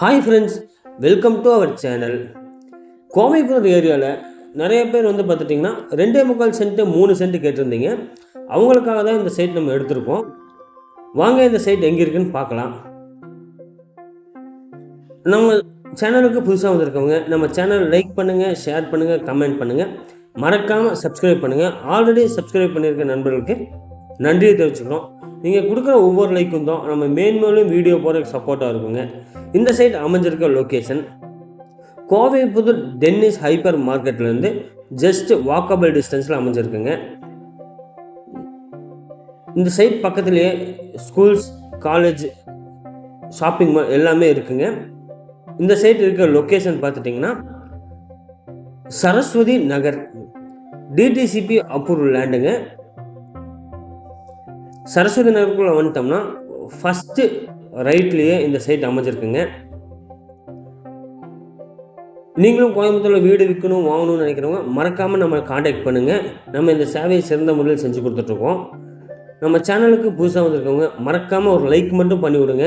Hi friends welcome to our channel கோவைப்புறம் ஏரியாவில் நிறைய பேர் வந்து பார்த்துட்டிங்கன்னா ரெண்டே முக்கால் சென்ட்டு மூணு சென்ட் கேட்டிருந்தீங்க. அவங்களுக்காக தான் இந்த சைட் நம்ம எடுத்திருக்கோம். வாங்க இந்த சைட் எங்கே இருக்குன்னு பார்க்கலாம். நம்ம சேனலுக்கு புதுசாக வந்திருக்கவங்க நம்ம சேனல் லைக் பண்ணுங்கள் ஷேர் பண்ணுங்கள் கமெண்ட் பண்ணுங்கள் மறக்காமல் சப்ஸ்கிரைப் பண்ணுங்கள் ஆல்ரெடி சப்ஸ்கிரைப் பண்ணியிருக்க நண்பர்களுக்கு நன்றியை தெரிவிச்சுக்கிறோம். நீங்கள் கொடுக்குற ஒவ்வொரு லைக்கும் தான் நம்ம மேன்மேலும் வீடியோ போகிறதுக்கு சப்போர்ட்டாக இருக்குங்க. இந்த side அமைஞ்சிருக்க location Kovai Pudur Dennis hyper மார்க்கெட்லேருந்து just walkable டிஸ்டன்ஸில் அமைஞ்சிருக்குங்க. இந்த சைட் பக்கத்துலேயே ஸ்கூல்ஸ் காலேஜ் ஷாப்பிங் மால் எல்லாமே இருக்குங்க. இந்த சைட் இருக்க லொக்கேஷன் பார்த்துட்டிங்கன்னா சரஸ்வதி நகர் டிடிசிபி அப்ரூவல் லேண்டுங்க சரஸ்வதி நகருக்குள்ளே வந்துட்டோம்னா ஃபஸ்ட்டு ரைட்லேயே இந்த சைட் அமைஞ்சிருக்குங்க. நீங்களும் கோயம்புத்தூரில் வீடு விற்கணும் வாங்கணும்னு நினைக்கிறவங்க மறக்காமல் நம்ம காண்டாக்ட் பண்ணுங்கள் நம்ம இந்த சேவையை சிறந்த முறையில் செஞ்சு கொடுத்துட்ருக்கோம். நம்ம சேனலுக்கு புதுசாக வந்திருக்கவங்க மறக்காமல் ஒரு லைக் மட்டும் பண்ணி விடுங்க.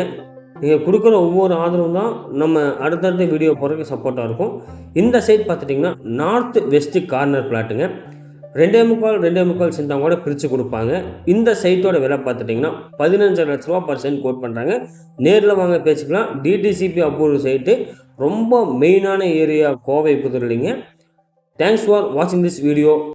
நீங்கள் கொடுக்குற ஒவ்வொரு ஆதரவும் தான் நம்ம அடுத்தடுத்த வீடியோ போகிறதுக்கு சப்போர்ட்டாக இருக்கும். இந்த சைட் பார்த்துட்டிங்கன்னா நார்த் வெஸ்ட்டு கார்னர் பிளாட்டுங்க ரெண்டே முக்கால் ரெண்டே முக்கால் சென்ட் கூட பிரித்து கொடுப்பாங்க. இந்த சைட்டோட விலை பார்த்துட்டிங்கன்னா பதினஞ்சு லட்ச ரூபா பர் சென்ட் கோட் பண்ணுறாங்க நேரில் வாங்க பேசிக்கலாம். டிடிசிபி அப்ரூவல் சைட்டு ரொம்ப மெயினான ஏரியா கோவை புதுரலிங்க தேங்க்ஸ் ஃபார் வாட்சிங் திஸ் வீடியோ